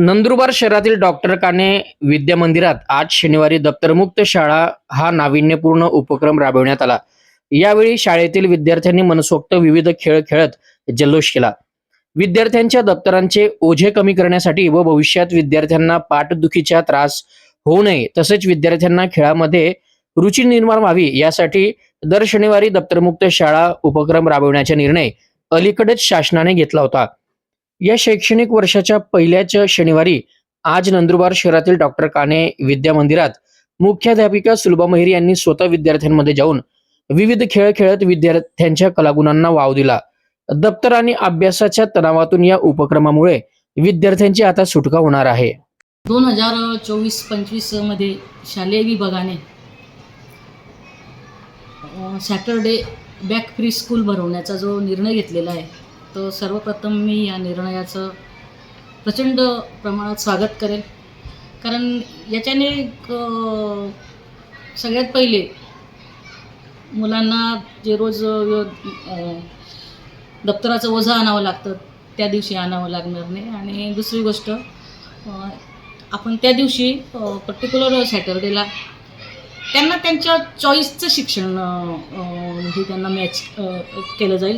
नंदुरबार शहरातील डॉक्टर काने विद्या मंदिरात आज शनिवारी दप्तरमुक्त शाळा हा नाविन्यपूर्ण उपक्रम राबविण्यात आला. यावेळी शाळेतील विद्यार्थ्यांनी मनसोक्त विविध खेळ खेळत जल्लोष केला. विद्यार्थ्यांच्या दप्तरांचे ओझे कमी करण्यासाठी व भविष्यात विद्यार्थ्यांना पाठदुखीचा त्रास होऊ नये तसेच विद्यार्थ्यांना खेळामध्ये रुची निर्माण व्हावी यासाठी दर शनिवारी दप्तरमुक्त शाळा उपक्रम राबविण्याचा निर्णय अलीकडेच शासनाने घेतला होता. या शैक्षणिक वर्षाच्या पहिल्याच शनिवारी आज नंदुरबार शहरातील डॉक्टर काने विद्या मंदिरात मुख्याध्यापिका सुलभा महिरी यांनी स्वतः विद्यार्थ्यांमध्ये जाऊन विविध खेळ खेळत विद्यार्थ्यांच्या कलागुणांना वाव दिला. दप्तर आणि अभ्यासाच्या तणावातून या उपक्रमामुळे विद्यार्थ्यांची आता सुटका होणार आहे. दोन हजार चोवीस पंचवीसमध्ये शालेय विभागाने सॅटरडे बॅक फ्री स्कूल भरवण्याचा जो निर्णय घेतलेला आहे तर सर्वप्रथम मी या निर्णयाचं प्रचंड प्रमाणात स्वागत करेल कारण याच्याने एक, सगळ्यात पहिले मुलांना जे रोज दप्तराचं ओझं आणावं लागतं त्या दिवशी आणावं लागणार नाही. आणि दुसरी गोष्ट आपण त्या दिवशी पर्टिक्युलर सॅटरडेला त्यांना त्यांच्या चॉईसचं शिक्षण हे म्हणजे त्यांना मॅच केलं जाईल.